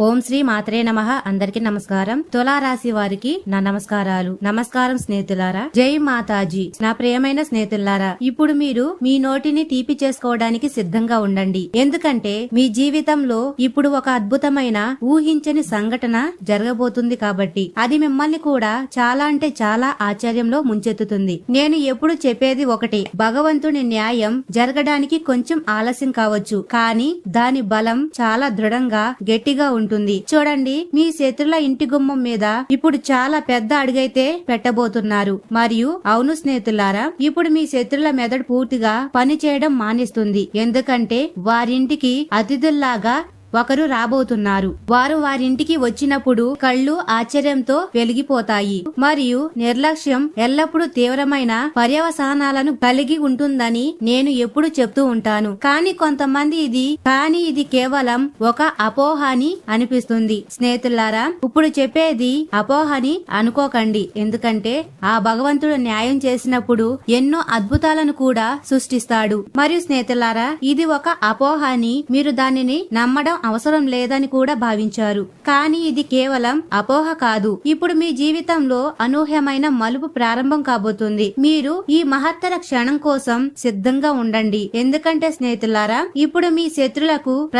ఓం శ్రీ మాత్రే నమ. అందరికి నమస్కారం. తులారాశి వారికి నా నమస్కారాలు. నమస్కారం స్నేహితులారా. జై మాతాజీ. నా ప్రియమైన స్నేహితులారా ఇప్పుడు మీరు మీ నోటిని తీపి చేసుకోవడానికి సిద్ధంగా ఉండండి. ఎందుకంటే మీ జీవితంలో ఇప్పుడు ఒక అద్భుతమైన ఊహించని సంఘటన జరగబోతుంది కాబట్టి అది మిమ్మల్ని కూడా చాలా అంటే చాలా ఆశ్చర్యంలో ముంచెత్తుతుంది. నేను ఎప్పుడు చెప్పేది ఒకటి భగవంతుని న్యాయం జరగడానికి కొంచెం ఆలస్యం కావచ్చు. కానీ దాని బలం చాలా దృఢంగా గట్టిగా ఉంటుంది. చూడండి మీ శత్రుల ఇంటి గుమ్మం మీద ఇప్పుడు చాలా పెద్ద అడుగైతే పెట్టబోతున్నారు. మరియు అవును స్నేహితులారా ఇప్పుడు మీ శత్రుల మెదడు పూర్తిగా పని చేయడం మానేస్తుంది. ఎందుకంటే వారింటికి అతిథుల్లాగా ఒకరు రాబోతున్నారు. వారు వారింటికి వచ్చినప్పుడు కళ్ళు ఆశ్చర్యంతో వెలిగిపోతాయి. మరియు నిర్లక్ష్యం ఎల్లప్పుడూ తీవ్రమైన పర్యవసానాలను కలిగి ఉంటుందని నేను ఎప్పుడు చెప్తూ ఉంటాను. కానీ కొంతమంది ఇది కానీ ఇది కేవలం ఒక అపోహాని అనిపిస్తుంది. స్నేహితులారా ఇప్పుడు చెప్పేది అపోహని అనుకోకండి. ఎందుకంటే ఆ భగవంతుడు న్యాయం చేసినప్పుడు ఎన్నో అద్భుతాలను కూడా సృష్టిస్తాడు. మరియు స్నేహితులారా ఇది ఒక అపోహాని మీరు దానిని నమ్మడం అవసరం లేదని కూడా భావించారు. కానీ ఇది కేవలం అపోహ కాదు. ఇప్పుడు మీ జీవితంలో అనూహ్యమైన మలుపు ప్రారంభం కాబోతుంది. మీరు ఈ మహత్తర క్షణం కోసం సిద్ధంగా ఉండండి. ఎందుకంటే స్నేహితులారా ఇప్పుడు మీ శత్రులకు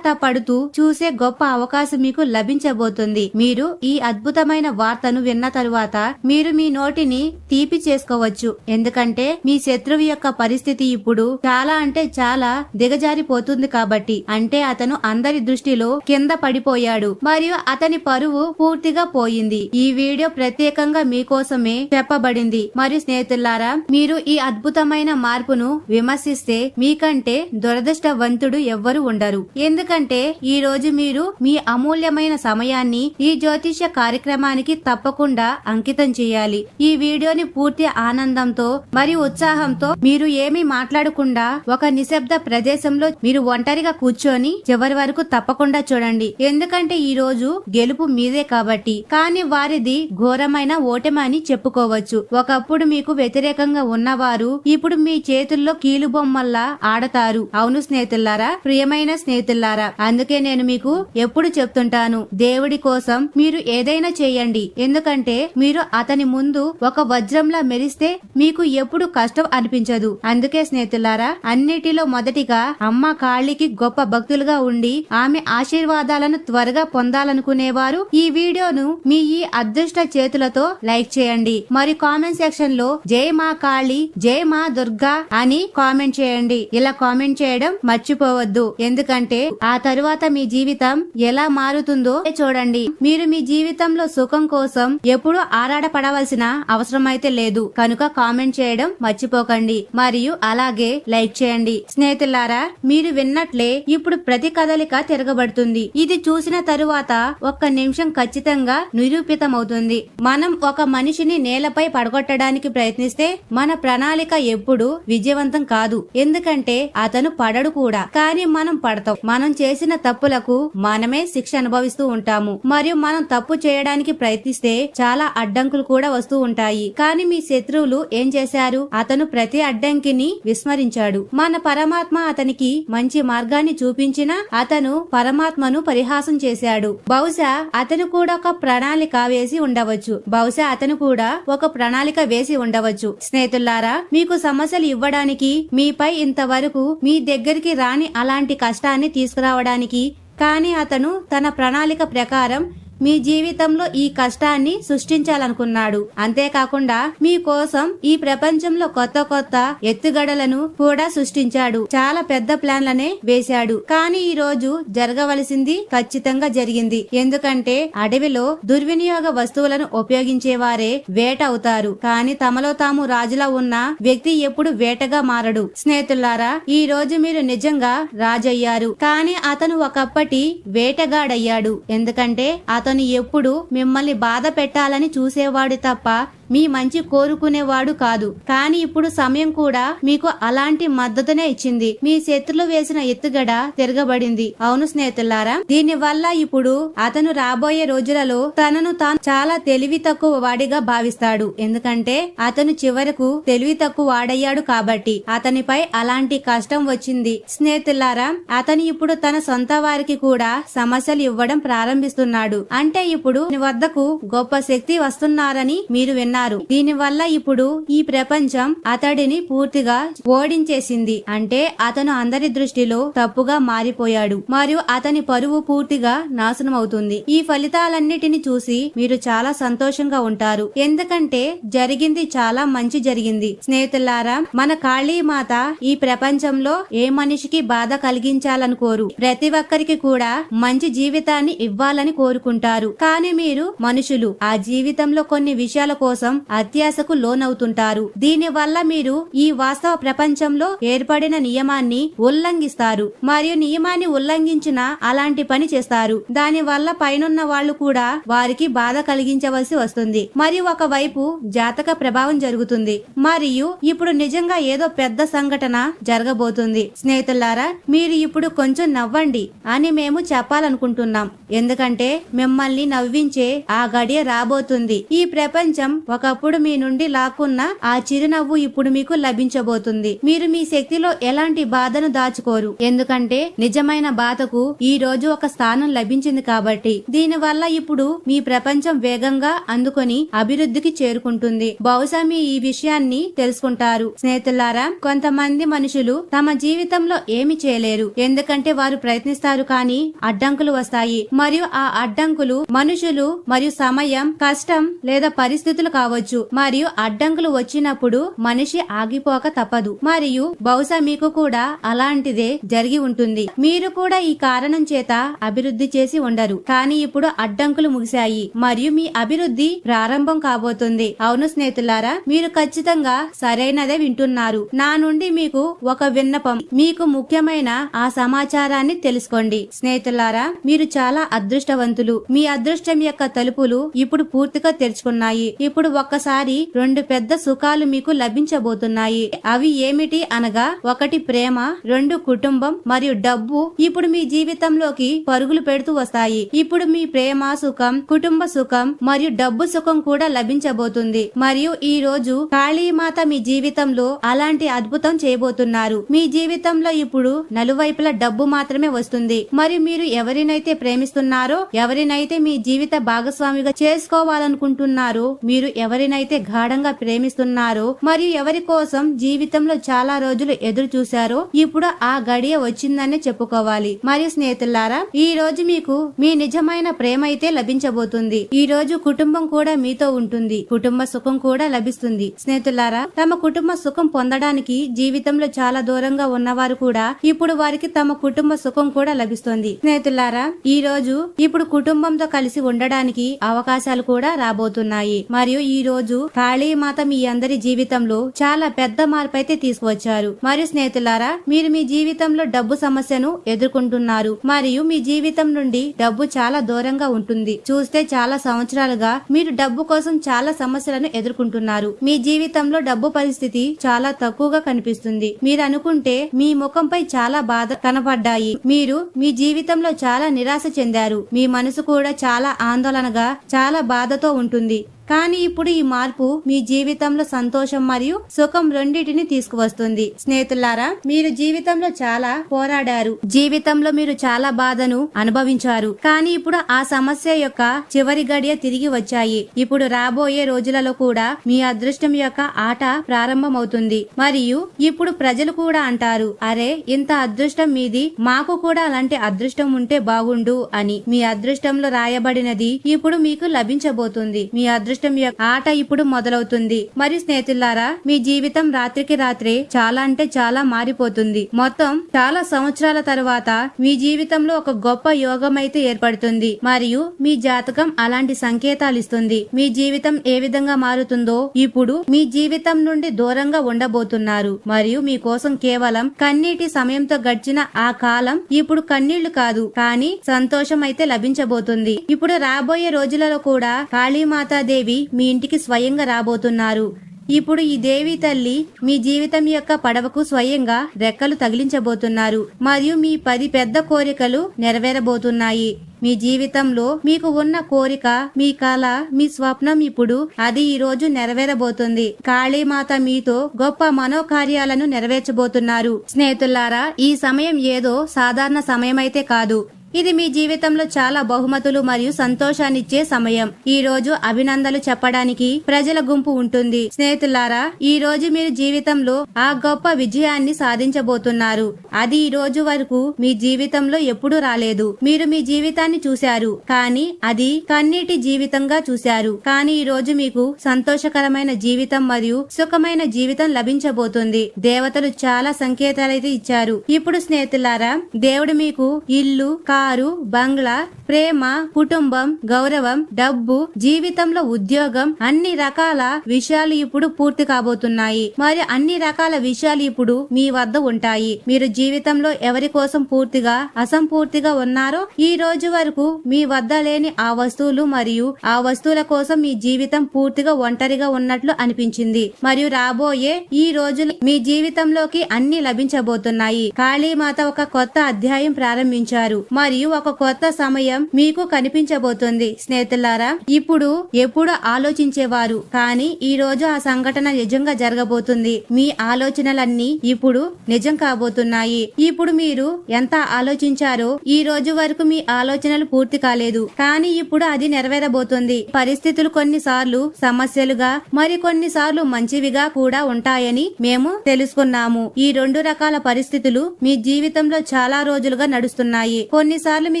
పడుతూ చూసే గొప్ప అవకాశం మీకు లభించబోతుంది. మీరు ఈ అద్భుతమైన వార్తను విన్న తరువాత మీరు మీ నోటిని తీపి చేసుకోవచ్చు. ఎందుకంటే మీ శత్రువు యొక్క పరిస్థితి ఇప్పుడు చాలా అంటే చాలా దిగజారిపోతుంది కాబట్టి. అంటే అతను అందరి దృష్టిలో కింద పడిపోయాడు. మరియు అతని పరువు పూర్తిగా పోయింది. ఈ వీడియో ప్రత్యేకంగా మీకోసమే చెప్పబడింది. మరియు స్నేహితులారా మీరు ఈ అద్భుతమైన మార్పును విమర్శిస్తే మీకంటే దురదృష్టవంతుడు ఎవ్వరు ఉండరు. ఎందుకంటే ఈ రోజు మీరు మీ అమూల్యమైన సమయాన్ని ఈ జ్యోతిష్య కార్యక్రమానికి తప్పకుండా అంకితం చేయాలి. ఈ వీడియోని పూర్తి ఆనందంతో మరియు ఉత్సాహంతో మీరు ఏమీ మాట్లాడకుండా ఒక నిశ్శబ్ద ప్రదేశంలో మీరు ఒంటరిగా కూర్చొని చివరి వరకు తప్పకుండా చూడండి. ఎందుకంటే ఈ రోజు గెలుపు మీదే కాబట్టి. కానీ వారిది ఘోరమైన ఓటమని చెప్పుకోవచ్చు. ఒకప్పుడు మీకు వ్యతిరేకంగా ఉన్నవారు ఇప్పుడు మీ చేతుల్లో కీలుబొమ్మల్లా ఆడతారు. అవును స్నేహితులారా? ప్రియమైన స్నేహితులారా అందుకే నేను మీకు ఎప్పుడు చెప్తుంటాను. దేవుడి కోసం మీరు ఏదైనా చేయండి. ఎందుకంటే మీరు అతని ముందు ఒక వజ్రంలా మెరిస్తే మీకు ఎప్పుడు కష్టం అనిపించదు. అందుకే స్నేహితులారా అన్నిటిలో మొదటిగా అమ్మ కాళీకి గొప్ప భక్తులుగా ఉండి ఆమె ఆశీర్వాదాలను త్వరగా పొందాలనుకునేవారు. ఈ వీడియోను మీ ఈ అదృష్ట చేతులతో లైక్ చేయండి. మరి కామెంట్ సెక్షన్లో జై మా కాళీ జై మా దుర్గా అని కామెంట్ చేయండి. ఇలా కామెంట్ చేయడం మర్చిపోవద్దు. ఎందుకంటే ఆ తరువాత మీ జీవితం ఎలా మారుతుందో చూడండి. మీరు మీ జీవితంలో సుఖం కోసం ఎప్పుడూ ఆరాడపడవలసిన అవసరం అయితే లేదు. కనుక కామెంట్ చేయడం మర్చిపోకండి. మరియు అలాగే లైక్ చేయండి. స్నేహితులారా మీరు విన్నట్లే ఇప్పుడు ప్రతి కదలిక తిరగబడుతుంది. ఇది చూసిన తరువాత ఒక్క నిమిషం ఖచ్చితంగా నిరూపితమవుతుంది. మనం ఒక మనిషిని నేలపై పడగొట్టడానికి ప్రయత్నిస్తే మన ప్రణాళిక ఎప్పుడు విజయవంతం కాదు. ఎందుకంటే అతను పడడు కూడా. కానీ మనం పడతాం. మనం చేసిన తప్పులకు మనమే శిక్ష అనుభవిస్తూ ఉంటాము. మరియు మనం తప్పు చేయడానికి ప్రయత్నిస్తే చాలా అడ్డంకులు కూడా వస్తూ ఉంటాయి. కానీ మీ శత్రువులు ఏం చేశారు? అతను ప్రతి అడ్డంకిని విస్మరించాడు. మన పరమాత్మ అతనికి మంచి మార్గాన్ని చూపించినా అతను పరమాత్మను పరిహాసం చేశాడు. బహుశా అతను కూడా ఒక ప్రణాళిక వేసి ఉండవచ్చు. బహుశా అతను కూడా ఒక ప్రణాళిక వేసి ఉండవచ్చు. స్నేహితులారా మీకు సమస్యలు ఇవ్వడానికి మీపై ఇంతవరకు మీ దగ్గరికి రాని అలాంటి కష్టాన్ని తీసుకురావడానికి కానీ అతను తన ప్రణాళిక ప్రకారం మీ జీవితంలో ఈ కష్టాన్ని సృష్టించాలనుకున్నాడు. అంతేకాకుండా మీ కోసం ఈ ప్రపంచంలో కొత్త కొత్త ఎత్తుగడలను కూడా సృష్టించాడు. చాలా పెద్ద ప్లాన్లనే వేశాడు. కానీ ఈ రోజు జరగవలసింది ఖచ్చితంగా జరిగింది. ఎందుకంటే అడవిలో దుర్వినియోగ వస్తువులను ఉపయోగించేవారే వేట అవుతారు. కానీ తమలో తాము రాజులా ఉన్న వ్యక్తి ఎప్పుడు వేటగా మారడు. స్నేహితులారా ఈ రోజు మీరు నిజంగా రాజయ్యారు. కానీ అతను ఒకప్పటి వేటగాడయ్యాడు. ఎందుకంటే అతను ఎప్పుడు మిమ్మల్ని బాధ పెట్టాలని చూసేవాడు తప్ప మీ మంచి కోరుకునేవాడు కాదు. కానీ ఇప్పుడు సమయం కూడా మీకు అలాంటి మద్దతునే ఇచ్చింది. మీ శత్రులు వేసిన ఎత్తుగడ తిరగబడింది. అవును స్నేహితులారా దీని వల్ల ఇప్పుడు అతను రాబోయే రోజులలో తనను తాను చాలా తెలివి తక్కువ వాడిగా భావిస్తాడు. ఎందుకంటే అతను చివరకు తెలివి తక్కువ వాడయ్యాడు కాబట్టి అతనిపై అలాంటి కష్టం వచ్చింది. స్నేహితులారా అతను ఇప్పుడు తన సొంత వారికి కూడా సమస్యలు ఇవ్వడం ప్రారంభిస్తున్నాడు. అంటే ఇప్పుడు మీ వద్దకు గొప్ప శక్తి వస్తున్నారని మీరు విన్నారు దీని వల్ల ఇప్పుడు ఈ ప్రపంచం అతడిని పూర్తిగా ఓడించేసింది. అంటే అతను అందరి దృష్టిలో తప్పుగా మారిపోయాడు. మరియు అతని పరువు పూర్తిగా నాశనం అవుతుంది ఈ ఫలితాలన్నిటిని చూసి మీరు చాలా సంతోషంగా ఉంటారు. ఎందుకంటే జరిగింది చాలా మంచి జరిగింది. స్నేహితులారా మన కాళీమాత ఈ ప్రపంచంలో ఏ మనిషికి బాధ కలిగించాలని కోరు ప్రతి ఒక్కరికి కూడా మంచి జీవితాన్ని ఇవ్వాలని కోరుకుంటారు. కానీ మీరు మనుషులు ఆ జీవితంలో కొన్ని విషయాల కోసం అత్యాశకు లోనవుతుంటారు. దీని వల్ల మీరు ఈ వాస్తవ ప్రపంచంలో ఏర్పడిన నియమాన్ని ఉల్లంఘిస్తారు. మరియు నియమాన్ని ఉల్లంఘించిన అలాంటి పని చేస్తారు. దాని వల్ల పైనున్న వాళ్ళు కూడా వారికి బాధ కలిగించవలసి వస్తుంది. మరియు ఒకవైపు జాతక ప్రభావం జరుగుతుంది. మరియు ఇప్పుడు నిజంగా ఏదో పెద్ద సంఘటన జరగబోతుంది. స్నేహితులారా మీరు ఇప్పుడు కొంచెం నవ్వండి అని మేము చెప్పాలనుకుంటున్నాం. ఎందుకంటే మిమ్మల్ని నవ్వించే ఆ గడియ రాబోతుంది. ఈ ప్రపంచం ఒకప్పుడు మీ నుండి లాక్కున్న ఆ చిరునవ్వు ఇప్పుడు మీకు లభించబోతుంది. మీరు మీ శక్తిలో ఎలాంటి బాధను దాచుకోరు. ఎందుకంటే నిజమైన బాధకు ఈ రోజు ఒక స్థానం లభించింది కాబట్టి. దీని వల్ల ఇప్పుడు మీ ప్రపంచం వేగంగా అందుకొని అభివృద్ధికి చేరుకుంటుంది. బహుశా మీ ఈ విషయాన్ని తెలుసుకుంటారు. స్నేహితులారా కొంతమంది మనుషులు తమ జీవితంలో ఏమి చేయలేరు. ఎందుకంటే వారు ప్రయత్నిస్తారు కానీ అడ్డంకులు వస్తాయి. మరియు ఆ అడ్డంకులు మనుషులు మరియు సమయం కష్టం లేదా పరిస్థితులు కావచ్చు. మరియు అడ్డంకులు వచ్చినప్పుడు మనిషి ఆగిపోక తప్పదు. మరియు బహుశా మీకు కూడా అలాంటిదే జరిగి ఉంటుంది. మీరు కూడా ఈ కారణం చేత అభివృద్ధి చేసి ఉండరు. కానీ ఇప్పుడు అడ్డంకులు ముగిశాయి. మరియు మీ అభివృద్ధి ప్రారంభం కాబోతుంది. అవును స్నేహితులారా మీరు ఖచ్చితంగా సరైనదే వింటున్నారు. నా నుండి మీకు ఒక విన్నపం. మీకు ముఖ్యమైన ఆ సమాచారాన్ని తెలుసుకోండి. స్నేహితులారా మీరు చాలా అదృష్టవంతులు. మీ అదృష్టం యొక్క తలుపులు ఇప్పుడు పూర్తిగా తెరుచుకున్నాయి. ఇప్పుడు ఒక్కసారి రెండు పెద్ద సుఖాలు మీకు లభించబోతున్నాయి. అవి ఏమిటి అనగా ఒకటి ప్రేమ రెండు కుటుంబం మరియు డబ్బు. ఇప్పుడు మీ జీవితంలోకి పరుగులు పెడుతూ వస్తాయి. ఇప్పుడు మీ ప్రేమ సుఖం కుటుంబ సుఖం మరియు డబ్బు సుఖం కూడా లభించబోతుంది. మరియు ఈ రోజు కాళీమాత మీ జీవితంలో అలాంటి అద్భుతం చేయబోతున్నారు. మీ జీవితంలో ఇప్పుడు నలువైపుల డబ్బు మాత్రమే వస్తుంది. మరియు మీరు ఎవరినైతే ప్రేమిస్తున్నారో ఎవరినైతే మీ జీవిత భాగస్వామిగా చేసుకోవాలనుకుంటున్నారో మీరు ఎవరినైతే గాఢంగా ప్రేమిస్తున్నారో మరియు ఎవరి కోసం జీవితంలో చాలా రోజులు ఎదురు చూశారో ఇప్పుడు ఆ గడియ వచ్చిందనే చెప్పుకోవాలి. మరియు స్నేహితులారా ఈ రోజు మీకు మీ నిజమైన ప్రేమ అయితే లభించబోతుంది. ఈ రోజు కుటుంబం కూడా మీతో ఉంటుంది. కుటుంబ సుఖం కూడా లభిస్తుంది. స్నేహితులారా తమ కుటుంబ సుఖం పొందడానికి జీవితంలో చాలా దూరంగా ఉన్నవారు కూడా ఇప్పుడు వారికి తమ కుటుంబ సుఖం కూడా లభిస్తుంది. స్నేహితులారా ఈ రోజు ఇప్పుడు కుటుంబంతో కలిసి ఉండడానికి అవకాశాలు కూడా రాబోతున్నాయి. మరియు ఈ రోజు కాళీమాత మీ అందరి జీవితంలో చాలా పెద్ద మార్పు అయితే తీసుకువచ్చారు. మరియు స్నేహితులారా మీరు మీ జీవితంలో డబ్బు సమస్యను ఎదుర్కొంటున్నారు. మరియు మీ జీవితం నుండి డబ్బు చాలా దూరంగా ఉంటుంది. చూస్తే చాలా సంవత్సరాలుగా మీరు డబ్బు కోసం చాలా సమస్యలను ఎదుర్కొంటున్నారు. మీ జీవితంలో డబ్బు పరిస్థితి చాలా తక్కువగా కనిపిస్తుంది. మీరు అనుకుంటే మీ ముఖంపై చాలా బాధ కనపడ్డాయి. మీరు మీ జీవితంలో చాలా నిరాశ చెందారు. మీ మనసు కూడా చాలా ఆందోళనగా చాలా బాధతో ఉంటుంది. కానీ ఇప్పుడు ఈ మార్పు మీ జీవితంలో సంతోషం మరియు సుఖం రెండింటిని తీసుకువస్తుంది. స్నేహితులారా మీరు జీవితంలో చాలా పోరాడారు. జీవితంలో మీరు చాలా బాధను అనుభవించారు. కానీ ఇప్పుడు ఆ సమస్య యొక్క చివరి గడియ తిరిగి వచ్చాయి. ఇప్పుడు రాబోయే రోజులలో కూడా మీ అదృష్టం యొక్క ఆట ప్రారంభమవుతుంది. మరియు ఇప్పుడు ప్రజలు కూడా అంటారు అరే ఇంత అదృష్టం మీది. మాకు కూడా అలాంటి అదృష్టం ఉంటే బాగుండు అని. మీ అదృష్టంలో రాయబడినది ఇప్పుడు మీకు లభించబోతుంది. మీ అదృష్టం యొక్క ఆట ఇప్పుడు మొదలవుతుంది. మరియు స్నేహితులారా మీ జీవితం రాత్రికి రాత్రే చాలా అంటే చాలా మారిపోతుంది. మొత్తం చాలా సంవత్సరాల తర్వాత మీ జీవితంలో ఒక గొప్ప యోగం అయితే ఏర్పడుతుంది. మరియు మీ జాతకం అలాంటి సంకేతాలు ఇస్తుంది. మీ జీవితం ఏ విధంగా మారుతుందో ఇప్పుడు మీ జీవితం నుండి దూరంగా ఉండబోతున్నారు. మరియు మీ కోసం కేవలం కన్నీటి సమయంతో గడిచిన ఆ కాలం ఇప్పుడు కన్నీళ్ళు కాదు కానీ సంతోషం అయితే లభించబోతుంది. ఇప్పుడు రాబోయే రోజులలో కూడా కాళీమాతాదేవి దేవి మీ ఇంటికి స్వయంగా రాబోతున్నారు. ఇప్పుడు ఈ దేవి తల్లి మీ జీవితం యొక్క పడవకు స్వయంగా రెక్కలు తగిలించబోతున్నారు. మరియు మీ పది పెద్ద కోరికలు నెరవేరబోతున్నాయి. మీ జీవితంలో మీకు ఉన్న కోరిక మీ కళ మీ స్వప్నం ఇప్పుడు అది ఈ రోజు నెరవేరబోతుంది. కాళీమాత మీతో గొప్ప మనోకార్యాలను నెరవేర్చబోతున్నారు. స్నేహితులారా ఈ సమయం ఏదో సాధారణ సమయం అయితే కాదు. ఇది మీ జీవితంలో చాలా బహుమతులు మరియు సంతోషాన్నిచ్చే సమయం. ఈ రోజు అభినందనలు చెప్పడానికి ప్రజల గుంపు ఉంటుంది. స్నేహితులారా ఈ రోజు మీరు జీవితంలో ఆ గొప్ప విజయాన్ని సాధించబోతున్నారు. అది ఈ రోజు వరకు మీ జీవితంలో ఎప్పుడూ రాలేదు. మీరు మీ జీవితాన్ని చూశారు. కానీ అది కన్నీటి జీవితంగా చూశారు. కానీ ఈ రోజు మీకు సంతోషకరమైన జీవితం మరియు సుఖమైన జీవితం లభించబోతుంది. దేవతలు చాలా సంకేతాలైతే ఇచ్చారు. ఇప్పుడు స్నేహితులారా దేవుడు మీకు ఇల్లు కారు బంగ్లా ప్రేమ కుటుంబం గౌరవం డబ్బు జీవితంలో ఉద్యోగం అన్ని రకాల విషయాలు ఇప్పుడు పూర్తి కాబోతున్నాయి. మరి అన్ని రకాల విషయాలు ఇప్పుడు మీ వద్ద ఉంటాయి. మీరు జీవితంలో ఎవరి కోసం పూర్తిగా అసంపూర్తిగా ఉన్నారో ఈ రోజు వరకు మీ వద్ద లేని ఆ వస్తువులు మరియు ఆ వస్తువుల కోసం మీ జీవితం పూర్తిగా ఒంటరిగా ఉన్నట్లు అనిపించింది. మరియు రాబోయే ఈ రోజులు మీ జీవితంలోకి అన్ని లభించబోతున్నాయి. కాళీమాత ఒక కొత్త అధ్యాయం ప్రారంభించారు. మరియు ఒక కొత్త సమయం మీకు కనిపించబోతుంది. స్నేహితులారా ఇప్పుడు ఎప్పుడు ఆలోచించేవారు కానీ ఈ రోజు ఆ సంఘటన నిజంగా జరగబోతుంది. మీ ఆలోచనలన్నీ ఇప్పుడు నిజం కాబోతున్నాయి. ఇప్పుడు మీరు ఎంత ఆలోచించారో ఈ రోజు వరకు మీ ఆలోచనలు పూర్తి కాలేదు. కానీ ఇప్పుడు అది నెరవేరబోతుంది. పరిస్థితులు కొన్నిసార్లు సమస్యలుగా మరి కొన్నిసార్లు మంచివిగా కూడా ఉంటాయని మేము తెలుసుకున్నాము. ఈ రెండు రకాల పరిస్థితులు మీ జీవితంలో చాలా రోజులుగా నడుస్తున్నాయి. కొన్ని కొన్నిసార్లు మీ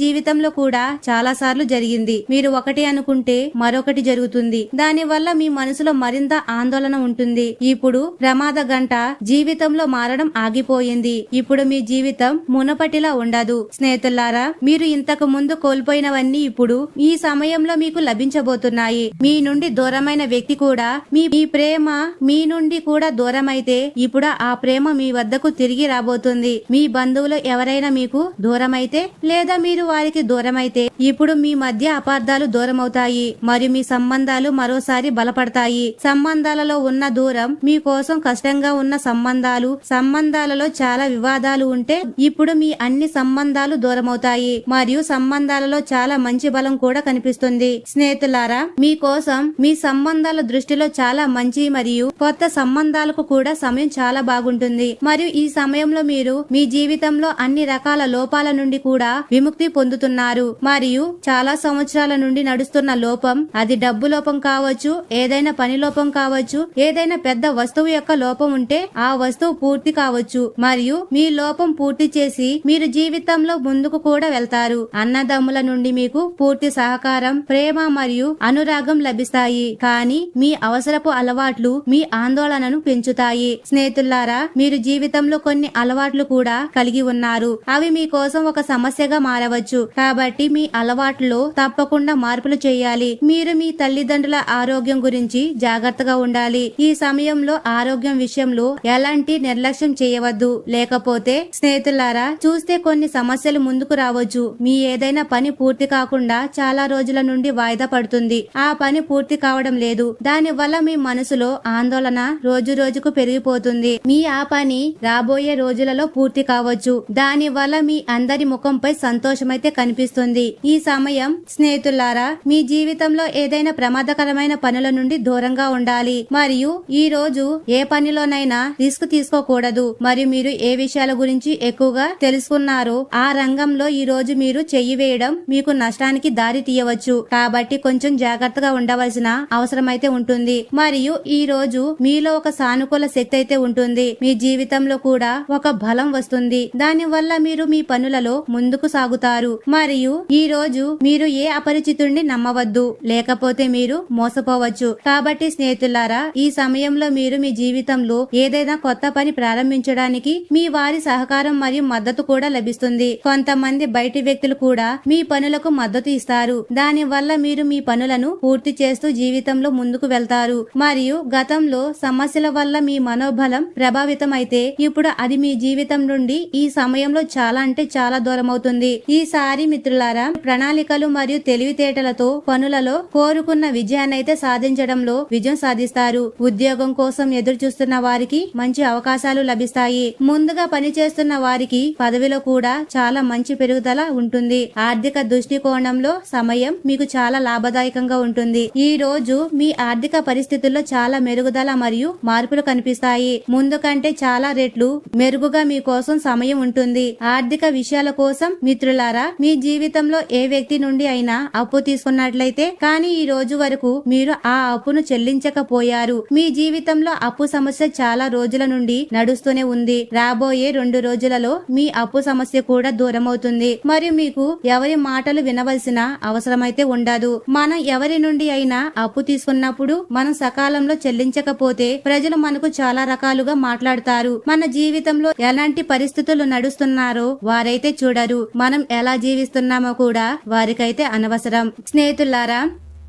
జీవితంలో కూడా చాలా సార్లు జరిగింది. మీరు ఒకటి అనుకుంటే మరొకటి జరుగుతుంది. దాని వల్ల మీ మనసులో మరింత ఆందోళన ఉంటుంది. ఇప్పుడు ప్రమాద గంట జీవితంలో మారడం ఆగిపోయింది. ఇప్పుడు మీ జీవితం మునపటిలా ఉండదు. స్నేహితులారా మీరు ఇంతకు ముందు కోల్పోయినవన్నీ ఇప్పుడు ఈ సమయంలో మీకు లభించబోతున్నాయి. మీ నుండి దూరమైన వ్యక్తి కూడా మీ మీ ప్రేమ మీ నుండి కూడా దూరమైతే ఇప్పుడు ఆ ప్రేమ మీ వద్దకు తిరిగి రాబోతుంది. మీ బంధువులు ఎవరైనా మీకు దూరమైతే లేదా మీరు వారికి దూరమైతే ఇప్పుడు మీ మధ్య అపార్థాలు దూరమవుతాయి మరియు మీ సంబంధాలు మరోసారి బలపడతాయి. సంబంధాలలో ఉన్న దూరం మీ కోసం కష్టంగా ఉన్న సంబంధాలు సంబంధాలలో చాలా వివాదాలు ఉంటే ఇప్పుడు మీ అన్ని సంబంధాలు దూరమవుతాయి మరియు సంబంధాలలో చాలా మంచి బలం కూడా కనిపిస్తుంది. స్నేహితులారా మీ కోసం మీ సంబంధాల దృష్టిలో చాలా మంచి మరియు కొత్త సంబంధాలకు కూడా సమయం చాలా బాగుంటుంది. మరియు ఈ సమయంలో మీరు మీ జీవితంలో అన్ని రకాల లోపాల నుండి కూడా విముక్తి పొందుతున్నారు. మరియు చాలా సంవత్సరాల నుండి నడుస్తున్న లోపం అది డబ్బు లోపం కావచ్చు ఏదైనా పని లోపం కావచ్చు ఏదైనా పెద్ద వస్తువు యొక్క లోపం ఉంటే ఆ వస్తువు పూర్తి కావచ్చు. మరియు మీ లోపం పూర్తి చేసి మీరు జీవితంలో ముందుకు కూడా వెళ్తారు. అన్నదమ్ముల నుండి మీకు పూర్తి సహకారం ప్రేమ మరియు అనురాగం లభిస్తాయి. కానీ మీ అవసరపు అలవాట్లు మీ ఆందోళనను పెంచుతాయి. స్నేహితులారా మీరు జీవితంలో కొన్ని అలవాట్లు కూడా కలిగి ఉన్నారు. అవి మీ కోసం ఒక సమస్యగా మారవచ్చు. కాబట్టి మీ అలవాట్లో తప్పకుండా మార్పులు చేయాలి. మీరు మీ తల్లిదండ్రుల ఆరోగ్యం గురించి జాగ్రత్తగా ఉండాలి. ఈ సమయంలో ఆరోగ్యం విషయంలో ఎలాంటి నిర్లక్ష్యం చేయవద్దు. లేకపోతే స్నేహితులారా చూస్తే కొన్ని సమస్యలు ముందుకు రావచ్చు. మీ ఏదైనా పని పూర్తి కాకుండా చాలా రోజుల నుండి వాయిదా పడుతుంది. ఆ పని పూర్తి కావడం లేదు. దాని వల్ల మీ మనసులో ఆందోళన రోజు రోజుకు పెరిగిపోతుంది. మీ ఆ పని రాబోయే రోజులలో పూర్తి కావచ్చు. దాని వల్ల మీ అందరి ముఖంపై సంతోషమైతే కనిపిస్తుంది. ఈ సమయం స్నేహితులారా మీ జీవితంలో ఏదైనా ప్రమాదకరమైన పనుల నుండి దూరంగా ఉండాలి. మరియు ఈ రోజు ఏ పనిలోనైనా రిస్క్ తీసుకోకూడదు. మరియు మీరు ఏ విషయాల గురించి ఎక్కువగా తెలుసుకున్నారో ఆ రంగంలో ఈ రోజు మీరు చెయ్యి వేయడం మీకు నష్టానికి దారి తీయవచ్చు. కాబట్టి కొంచెం జాగ్రత్తగా ఉండవలసిన అవసరమైతే ఉంటుంది. మరియు ఈ రోజు మీలో ఒక సానుకూల శక్తి అయితే ఉంటుంది. మీ జీవితంలో కూడా ఒక బలం వస్తుంది. దాని వల్ల మీరు మీ పనులలో ముందుకు సాగుతారు. మరియు ఈ రోజు మీరు ఏ అపరిచితుడిని నమ్మవద్దు. లేకపోతే మీరు మోసపోవచ్చు. కాబట్టి స్నేహితులారా ఈ సమయంలో మీరు మీ జీవితంలో ఏదైనా కొత్త పని ప్రారంభించడానికి మీ వారి సహకారం మరియు మద్దతు కూడా లభిస్తుంది. కొంతమంది బయటి వ్యక్తులు కూడా మీ పనులకు మద్దతు ఇస్తారు. దాని వల్ల మీరు మీ పనులను పూర్తి చేస్తూ జీవితంలో ముందుకు వెళ్తారు. మరియు గతంలో సమస్యల వల్ల మీ మనోబలం ప్రభావితం అయితే ఇప్పుడు అది మీ జీవితం నుండి ఈ సమయంలో చాలా అంటే చాలా దూరం అవుతుంది ఉంటుంది ఈసారి మిత్రులారా ప్రణాళికలు మరియు తెలివితేటలతో పనులలో కోరుకున్న విజయాన్నైతే సాధించడంలో విజయం సాధిస్తారు. ఉద్యోగం కోసం ఎదురు చూస్తున్న వారికి మంచి అవకాశాలు లభిస్తాయి. ముందుగా పనిచేస్తున్న వారికి పదవిలో కూడా చాలా మంచి పెరుగుదల ఉంటుంది. ఆర్థిక దృష్టికోణంలో సమయం మీకు చాలా లాభదాయకంగా ఉంటుంది. ఈ రోజు మీ ఆర్థిక పరిస్థితుల్లో చాలా మెరుగుదల మరియు మార్పులు కనిపిస్తాయి. ముందు కంటే చాలా రెట్లు మెరుగుగా మీకోసం సమయం ఉంటుంది. ఆర్థిక విషయాల కోసం మిత్రులారా మీ జీవితంలో ఏ వ్యక్తి నుండి అయినా అప్పు తీసుకున్నట్లయితే కానీ ఈ రోజు వరకు మీరు ఆ అప్పును చెల్లించకపోయారు. మీ జీవితంలో అప్పు సమస్య చాలా రోజుల నుండి నడుస్తూనే ఉంది. రాబోయే రెండు రోజులలో మీ అప్పు సమస్య కూడా దూరమవుతుంది. మరియు మీకు ఎవరి మాటలు వినవలసిన అవసరమైతే ఉండదు. మనం ఎవరి నుండి అయినా అప్పు తీసుకున్నప్పుడు మనం సకాలంలో చెల్లించకపోతే ప్రజలు మనకు చాలా రకాలుగా మాట్లాడతారు. మన జీవితంలో ఎలాంటి పరిస్థితులు నడుస్తున్నారో వారైతే చూడరు. మనం ఎలా జీవిస్తున్నామో కూడా వారికైతే అనవసరం. స్నేహితులారా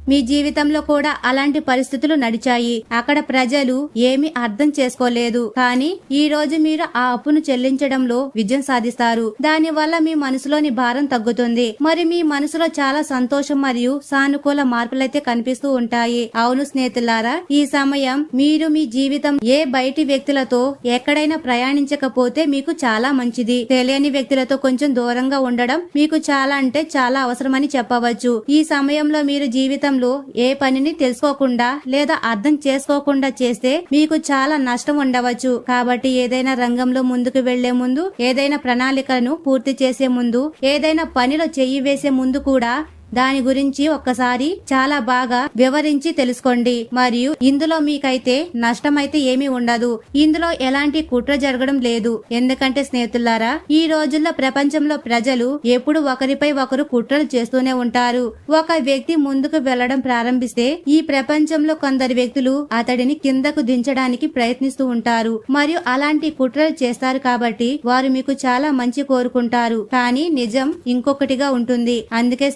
మీ జీవితంలో కూడా అలాంటి పరిస్థితులు నడిచాయి. అక్కడ ప్రజలు ఏమీ అర్థం చేసుకోలేదు. కానీ ఈ రోజు మీరు ఆ అప్పును చెల్లించడంలో విజయం సాధిస్తారు. దాని వల్ల మీ మనసులోని భారం తగ్గుతుంది. మరి మీ మనసులో చాలా సంతోషం మరియు సానుకూల మార్పులైతే కనిపిస్తూ ఉంటాయి. అవును స్నేహితులారా ఈ సమయం మీరు మీ జీవితం ఏ బయటి వ్యక్తులతో ఎక్కడైనా ప్రయాణించకపోతే మీకు చాలా మంచిది. తెలియని వ్యక్తులతో కొంచెం దూరంగా ఉండడం మీకు చాలా అంటే చాలా అవసరమని చెప్పవచ్చు. ఈ సమయంలో మీరు జీవితం జీవితంలో ఏ పనిని తెలుసుకోకుండా లేదా అర్థం చేసుకోకుండా చేస్తే మీకు చాలా నష్టం ఉండవచ్చు. కాబట్టి ఏదైనా రంగంలో ముందుకు వెళ్ళే ముందు ఏదైనా ప్రణాళికను పూర్తి చేసే ముందు ఏదైనా పనిలో చెయ్యి వేసే ముందు కూడా దాని గురించి ఒక్కసారి చాలా బాగా వివరించి తెలుసుకోండి. మరియు ఇందులో మీకైతే నష్టమైతే ఏమీ ఉండదు. ఇందులో ఎలాంటి కుట్ర జరగడం లేదు. ఎందుకంటే స్నేహితులారా ఈ రోజుల్లో ప్రపంచంలో ప్రజలు ఎప్పుడు ఒకరిపై ఒకరు కుట్రలు చేస్తూనే ఉంటారు. ఒక వ్యక్తి ముందుకు వెళ్ళడం ప్రారంభిస్తే ఈ ప్రపంచంలో కొందరు వ్యక్తులు అతడిని కిందకు దించడానికి ప్రయత్నిస్తూ ఉంటారు. మరియు అలాంటి కుట్రలు చేస్తారు కాబట్టి వారు మీకు చాలా మంచి కోరుకుంటారు. కానీ నిజం ఇంకొకటిగా ఉంటుంది. అందుకే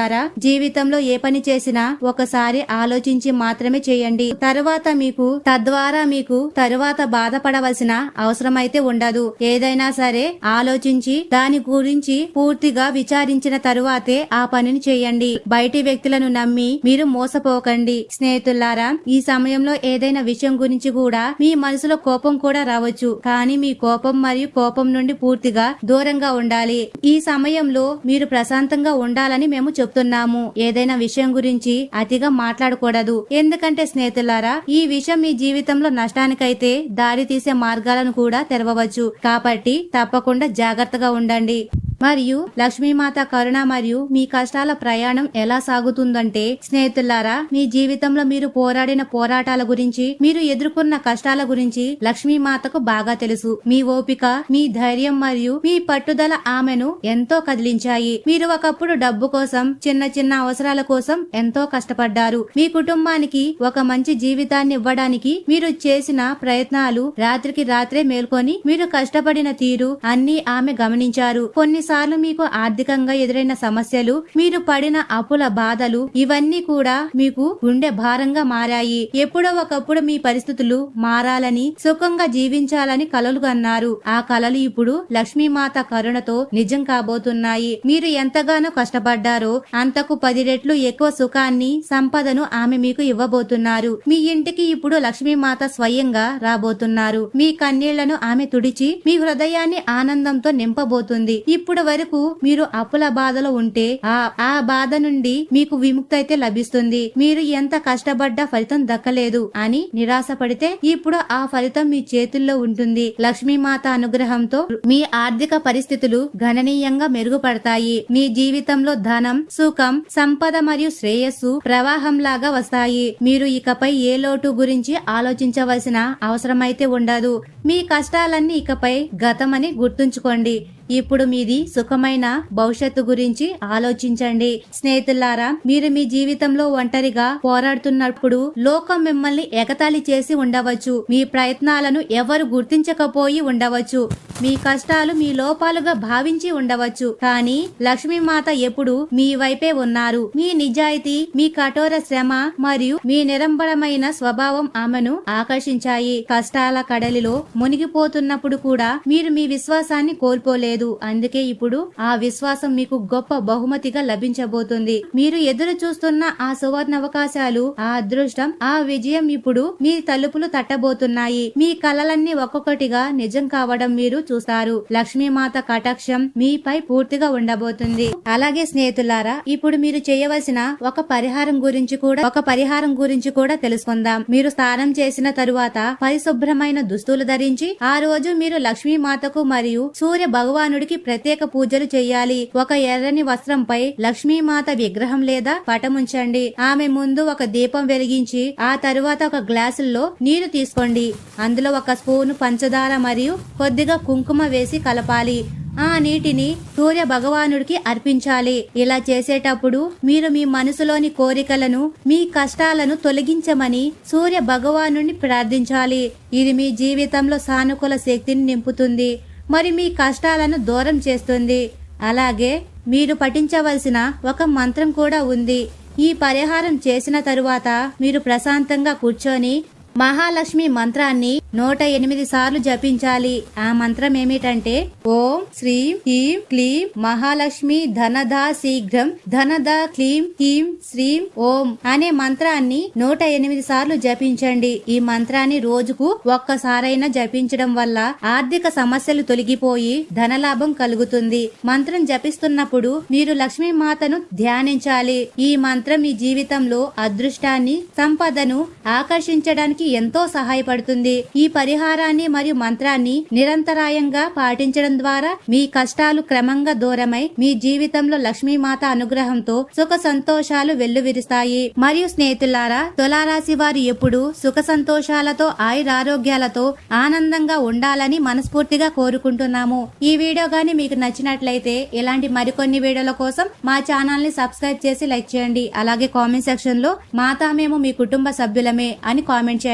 మిత్రులారా జీవితంలో ఏ పని చేసినా ఒకసారి ఆలోచించి మాత్రమే చేయండి. తరువాత మీకు తద్వారా మీకు తరువాత బాధపడవలసిన అవసరమైతే ఉండదు. ఏదైనా సరే ఆలోచించి దాని గురించి పూర్తిగా విచారించిన తరువాతే ఆ పనిని చేయండి. బయటి వ్యక్తులను నమ్మి మీరు మోసపోకండి. స్నేహితులారా ఈ సమయంలో ఏదైనా విషయం గురించి కూడా మీ మనసులో కోపం కూడా రావచ్చు. కానీ మీ కోపం మరియు కోపం నుండి పూర్తిగా దూరంగా ఉండాలి. ఈ సమయంలో మీరు ప్రశాంతంగా ఉండాలని మేము చెప్తున్నాము. ఏదైనా విషయం గురించి అతిగా మాట్లాడకూడదు. ఎందుకంటే స్నేహితులారా ఈ విషయం మీ జీవితంలో నష్టానికైతే దారి తీసే మార్గాలను కూడా తెరవవచ్చు. కాబట్టి తప్పకుండా జాగ్రత్తగా ఉండండి. మరియు లక్ష్మీమాత కరుణ మరియు మీ కష్టాల ప్రయాణం ఎలా సాగుతుందంటే స్నేహితులారా మీ జీవితంలో మీరు పోరాడిన పోరాటాల గురించి మీరు ఎదుర్కొన్న కష్టాల గురించి లక్ష్మీమాతకు బాగా తెలుసు. మీ ఓపిక మీ ధైర్యం మరియు మీ పట్టుదల ఆమెను ఎంతో కదిలించాయి. మీరు ఒకప్పుడు డబ్బు కోసం చిన్న చిన్న అవసరాల కోసం ఎంతో కష్టపడ్డారు. మీ కుటుంబానికి ఒక మంచి జీవితాన్ని ఇవ్వడానికి మీరు చేసిన ప్రయత్నాలు రాత్రికి రాత్రే మేల్కొని మీరు కష్టపడిన తీరు అన్ని ఆమె గమనించారు. కొన్ని కొన్నిసార్లు మీకు ఆర్థికంగా ఎదురైన సమస్యలు మీరు పడిన అప్పుల బాధలు ఇవన్నీ కూడా మీకు గుండె భారంగా మారాయి. ఎప్పుడో ఒకప్పుడు మీ పరిస్థితులు మారాలని సుఖంగా జీవించాలని కలలు కన్నారు. ఆ కలలు ఇప్పుడు లక్ష్మీమాత కరుణతో నిజం కాబోతున్నాయి. మీరు ఎంతగానో కష్టపడ్డారో అంతకు పది రెట్లు ఎక్కువ సుఖాన్ని సంపదను ఆమె మీకు ఇవ్వబోతున్నారు. మీ ఇంటికి ఇప్పుడు లక్ష్మీమాత స్వయంగా రాబోతున్నారు. మీ కన్నీళ్ళను ఆమె తుడిచి మీ హృదయాన్ని ఆనందంతో నింపబోతుంది. ఇప్పుడు వరకు మీరు అప్పుల బాధలో ఉంటే ఆ ఆ బాధ నుండి మీకు విముక్తి అయితే లభిస్తుంది. మీరు ఎంత కష్టపడ్డా ఫలితం దక్కలేదు అని నిరాశపడితే ఇప్పుడు ఆ ఫలితం మీ చేతుల్లో ఉంటుంది. లక్ష్మీమాత అనుగ్రహంతో మీ ఆర్థిక పరిస్థితులు గణనీయంగా మెరుగుపడతాయి. మీ జీవితంలో ధనం సుఖం సంపద మరియు శ్రేయస్సు ప్రవాహం లాగా వస్తాయి. మీరు ఇకపై ఏ లోటు గురించి ఆలోచించవలసిన అవసరమైతే ఉండదు. మీ కష్టాలన్నీ ఇకపై గతమని గుర్తుంచుకోండి. ఇప్పుడు మీది సుఖమైన భవిష్యత్తు గురించి ఆలోచించండి. స్నేహితులారా మీరు మీ జీవితంలో ఒంటరిగా పోరాడుతున్నప్పుడు లోకం మిమ్మల్ని ఎగతాళి చేసి ఉండవచ్చు. మీ ప్రయత్నాలను ఎవరు గుర్తించకపోయి ఉండవచ్చు. మీ కష్టాలు మీ లోపాలుగా భావించి ఉండవచ్చు. కానీ లక్ష్మీమాత ఎప్పుడు మీ వైపే ఉన్నారు. మీ నిజాయితీ మీ కఠోర శ్రమ మరియు మీ నిరంబరమైన స్వభావం ఆమెను ఆకర్షించాయి. కష్టాల కడలిలో మునిగిపోతున్నప్పుడు కూడా మీరు మీ విశ్వాసాన్ని కోల్పోలేదు. అందుకే ఇప్పుడు ఆ విశ్వాసం మీకు గొప్ప బహుమతిగా లభించబోతుంది. మీరు ఎదురు చూస్తున్న ఆ సువర్ణ అవకాశాలు ఆ అదృష్టం ఆ విజయం ఇప్పుడు మీ తలుపులు తట్టబోతున్నాయి. మీ కలలన్నీ ఒక్కొక్కటిగా నిజం కావడం మీరు చూస్తారు. లక్ష్మీమాత కటాక్షం మీపై పూర్తిగా ఉండబోతుంది. అలాగే స్నేహితులారా ఇప్పుడు మీరు చేయవలసిన ఒక పరిహారం గురించి కూడా ఒక పరిహారం గురించి కూడా తెలుసుకుందాం. మీరు స్నానం చేసిన తరువాత పరిశుభ్రమైన దుస్తులు ధరించి ఆ రోజు మీరు లక్ష్మీమాతకు మరియు సూర్య భగవానుడికి ప్రత్యేక పూజలు చేయాలి. ఒక ఎర్రని వస్త్రంపై లక్ష్మీమాత విగ్రహం లేదా పటముంచండి ఆమె ముందు ఒక దీపం వెలిగించి ఆ తరువాత ఒక గ్లాసుల్లో నీరు తీసుకోండి. అందులో ఒక స్పూన్ పంచదార మరియు కొద్దిగా కుంకుమ కుంకుమ వేసి కలపాలి. ఆ నీటిని సూర్య భగవానుడికి అర్పించాలి. ఇలా చేసేటప్పుడు మీరు మీ మనసులోని కోరికలను మీ కష్టాలను తొలగించమని సూర్య భగవాను ప్రార్థించాలి. ఇది మీ జీవితంలో సానుకూల శక్తిని నింపుతుంది. మరి మీ కష్టాలను దూరం చేస్తుంది. అలాగే మీరు పఠించవలసిన ఒక మంత్రం కూడా ఉంది. ఈ పరిహారం చేసిన తరువాత మీరు ప్రశాంతంగా కూర్చొని మహాలక్ష్మి మంత్రాన్ని నూట ఎనిమిది సార్లు జపించాలి. ఆ మంత్రం ఏమిటంటే ఓం శ్రీం హ్రీం క్లీం మహాలక్ష్మి ధనదా శీఘ్రం ధనద క్లీం హ్రీం శ్రీం ఓం అనే మంత్రాన్ని నూట ఎనిమిది సార్లు జపించండి. ఈ మంత్రాన్ని రోజుకు ఒక్కసారైనా జపించడం వల్ల ఆర్థిక సమస్యలు తొలగిపోయి ధనలాభం కలుగుతుంది. మంత్రం జపిస్తున్నప్పుడు మీరు లక్ష్మీ మాతను ధ్యానించాలి. ఈ మంత్రం మీ జీవితంలో అదృష్టాన్ని సంపదను ఆకర్షించడానికి ఎంతో సహాయపడుతుంది. ఈ పరిహారాన్ని మరియు మంత్రాన్ని నిరంతరాయంగా పాటించడం ద్వారా మీ కష్టాలు క్రమంగా దూరమై మీ జీవితంలో లక్ష్మీమాత అనుగ్రహంతో సుఖ సంతోషాలు వెల్లువిరుస్తాయి. మరియు స్నేహితులారా తులారాశి వారు ఎప్పుడు సుఖ సంతోషాలతో ఆయురారోగ్యాలతో ఆనందంగా ఉండాలని మనస్ఫూర్తిగా కోరుకుంటున్నాము. ఈ వీడియో గాని మీకు నచ్చినట్లయితే ఇలాంటి మరికొన్ని వీడియోల కోసం మా ఛానల్ని సబ్స్క్రైబ్ చేసి లైక్ చేయండి. అలాగే కామెంట్ సెక్షన్లో మాతా మేము మీ కుటుంబ సభ్యులమే అని కామెంట్ చేయండి.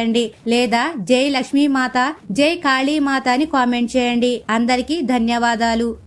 లేదా జై లక్ష్మీ మాత జై కాళీ మాత అని కామెంట్ చేయండి. అందరికీ ధన్యవాదాలు.